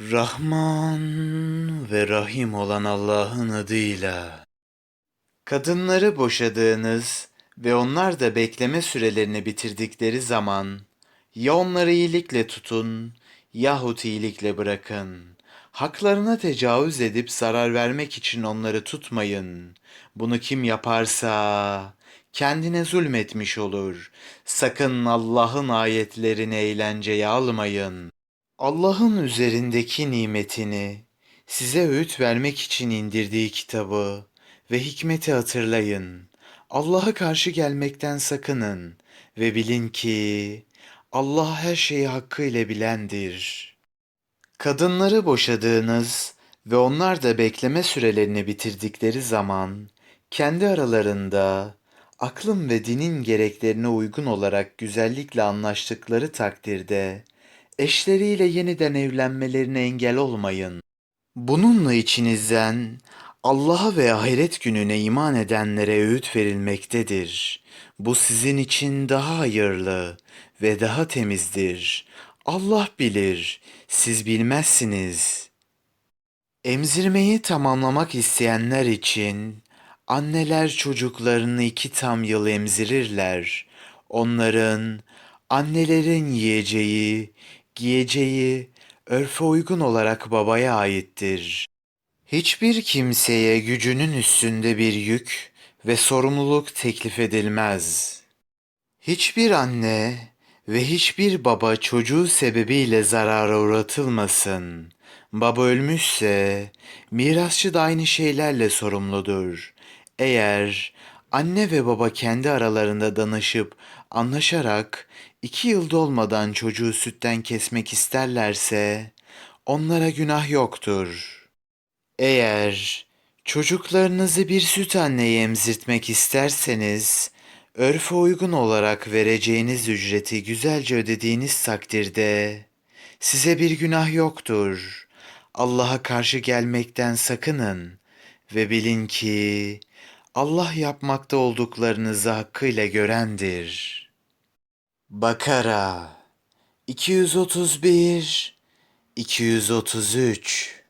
Rahman ve Rahim olan Allah'ın adıyla. Kadınları boşadığınız ve onlar da bekleme sürelerini bitirdikleri zaman ya onları iyilikle tutun yahut iyilikle bırakın. Haklarına tecavüz edip zarar vermek için onları tutmayın. Bunu kim yaparsa kendine zulmetmiş olur. Sakın Allah'ın ayetlerini eğlenceye almayın. Allah'ın üzerindeki nimetini, size öğüt vermek için indirdiği kitabı ve hikmeti hatırlayın. Allah'a karşı gelmekten sakının ve bilin ki Allah her şeyi hakkıyla bilendir. Kadınları boşadığınız ve onlar da bekleme sürelerini bitirdikleri zaman kendi aralarında aklın ve dinin gereklerine uygun olarak güzellikle anlaştıkları takdirde eşleriyle yeniden evlenmelerine engel olmayın. Bununla içinizden Allah'a ve ahiret gününe iman edenlere öğüt verilmektedir. Bu sizin için daha hayırlı ve daha temizdir. Allah bilir, siz bilmezsiniz. Emzirmeyi tamamlamak isteyenler için anneler çocuklarını iki tam yıl emzirirler. Onların, annelerin yiyeceği, giyeceği, örfe uygun olarak babaya aittir. Hiçbir kimseye gücünün üstünde bir yük ve sorumluluk teklif edilmez. Hiçbir anne ve hiçbir baba çocuğu sebebiyle zarara uğratılmasın. Baba ölmüşse mirasçı da aynı şeylerle sorumludur. Eğer anne ve baba kendi aralarında danışıp anlaşarak iki yıl dolmadan çocuğu sütten kesmek isterlerse onlara günah yoktur. Eğer çocuklarınızı bir süt anneye emzirtmek isterseniz, örfe uygun olarak vereceğiniz ücreti güzelce ödediğiniz takdirde size bir günah yoktur. Allah'a karşı gelmekten sakının ve bilin ki Allah yapmakta olduklarınızı hakkıyla görendir. Bakara 231 233